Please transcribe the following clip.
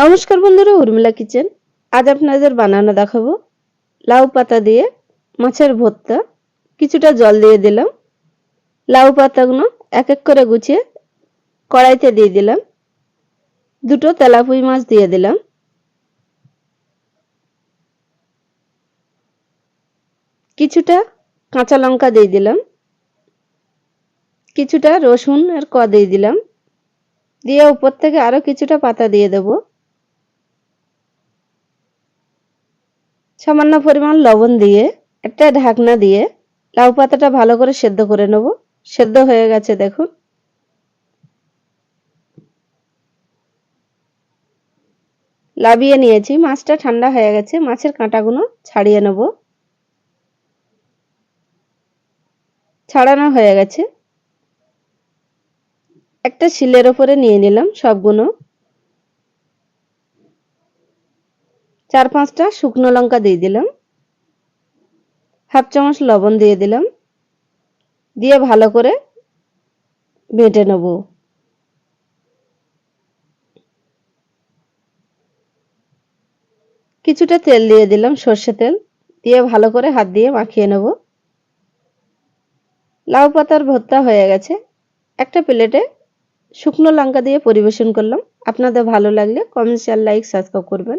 নমস্কার বন্ধুরা, উর্মিলা কিচেন। আজ আপনাদের বানানো দেখাবো লাউ পাতা দিয়ে মাছের ভর্তা। কিছুটা জল দিয়ে দিলাম। লাউ পাতাগুলো এক এক করে গুছিয়ে কড়াইতে দিয়ে দিলাম। দুটো তেলাপুই মাছ দিয়ে দিলাম। কিছুটা কাঁচা লঙ্কা দিয়ে দিলাম। কিছুটা রসুন আর ক দিয়ে দিলাম। দিয়ে উপর থেকে আরও কিছুটা পাতা দিয়ে দেব। সামান্য পরিমাণ লবণ দিয়ে, একটা ঢাকনা দিয়ে লাউ পাতাটা ভালো করে সেদ্ধ করে নেব। সেদ্ধ হয়ে গেছে, দেখুন। লাবিয়ে নিয়েছি, মাছটা ঠান্ডা হয়ে গেছে, মাছের কাঁটাগুলো ছাড়িয়ে নেব। ছাড়ানো হয়ে গেছে। একটা শিলের ওপরে নিয়ে নিলাম সবগুলো। চার পাঁচটা শুকনো লঙ্কা দিয়ে দিলাম। হাফ চামচ লবণ দিয়ে দিলাম। দিয়ে ভালো করে বেটে নেব। কিছুটা তেল দিয়ে দিলাম, সর্ষে তেল। দিয়ে ভালো করে হাত দিয়ে মাখিয়ে নেব। লাউ পাতার ভর্তা হয়ে গেছে। একটা প্লেটে শুকনো লঙ্কা দিয়ে পরিবেশন করলাম। আপনাদের ভালো লাগলে কমেন্টস আর লাইক, সাবস্ক্রাইব করবেন।